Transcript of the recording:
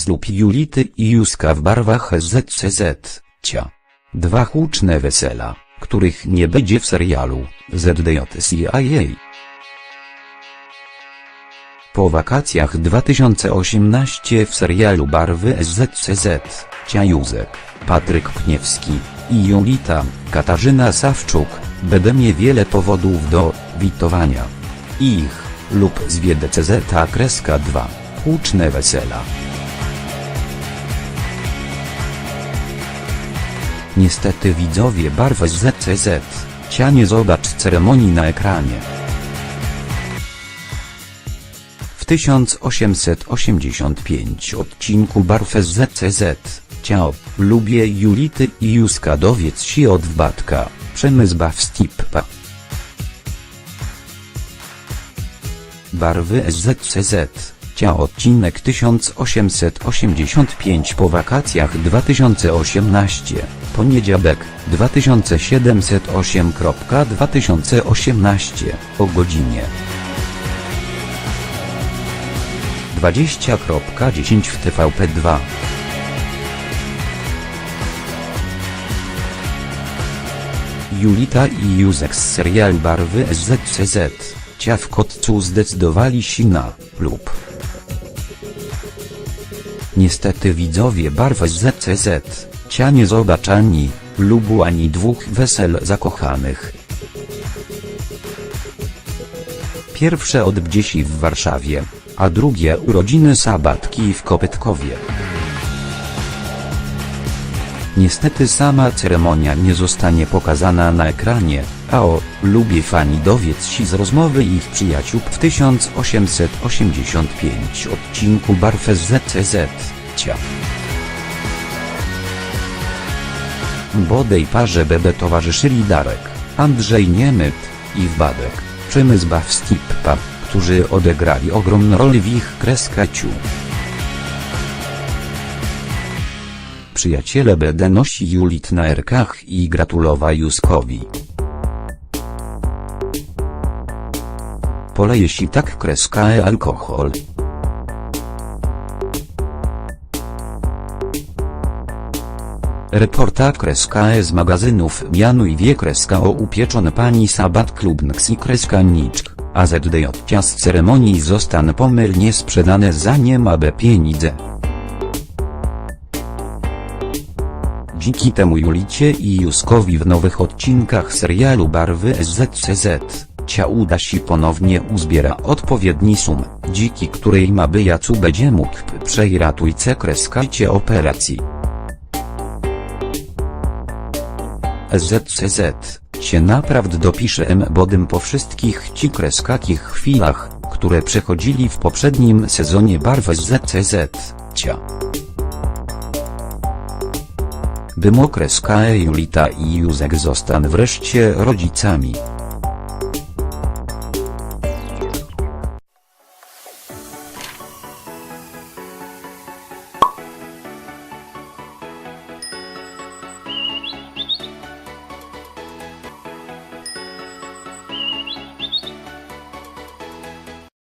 zlub Julity i Józka w barwach SZCZ, cia. Dwa huczne wesela, których nie będzie w serialu, ZDJCIA. Po wakacjach 2018 w serialu Barwy SZCZ, Cia Józek, Patryk Kniewski i Julita, Katarzyna Sawczuk, będę mieć wiele powodów do witowania. Ich, lub z DCZ kreska 2, huczne wesela. Niestety widzowie barw ZCZ, cia nie zobacz ceremonii na ekranie. W 1885 odcinku barw ZCZ, ciao, lubię Julity i Józka dowiedz się od wbatka, przemysł baw stippa. Barwy SZCZ, cia odcinek 1885 po wakacjach 2018, poniedziałek, 2708.2018, o godzinie 20.10 w TVP2. Julita i Józek z serial Barwy SZCZ, cia w kotcu zdecydowali się na lub. Niestety widzowie barw ZCZ, cia nie zobaczani, lubu ani dwóch wesel zakochanych. Pierwsze odbdziesi w Warszawie, a drugie urodziny sabatki w Kopytkowie. Niestety sama ceremonia nie zostanie pokazana na ekranie, a o, lubię fani dowiedz się z rozmowy ich przyjaciół w 1885 odcinku Barw ZCZ, cia. Bodej parze BB towarzyszyli Darek, Andrzej Niemyt i Wbadek, przemysł Baw Stippa, którzy odegrali ogromną rolę w ich kreskeciu. Przyjaciele BD nosi Julit na erkach i gratulowa Józkowi. Poleje si tak kreska e alkohol. Reporta kreska e z magazynów Mianuj wie kreska o upieczone pani Sabat Klub Nks i kreska Niczk, a ZDJ z ceremonii zostan pomylnie sprzedane za nie ma be pieniądze. Dzięki temu Julicie i Józkowi w nowych odcinkach serialu Barwy SZCZ, cia uda się ponownie uzbiera odpowiedni sum, dziki której ma by jacu będzie mógł przejratujce kreskajcie operacji. SZCZ, się naprawdę dopisze M bodym po wszystkich ci kreskakich chwilach, które przechodzili w poprzednim sezonie barw SZCZ, cia. Bym okres Kae Julita i Józek zostan wreszcie rodzicami.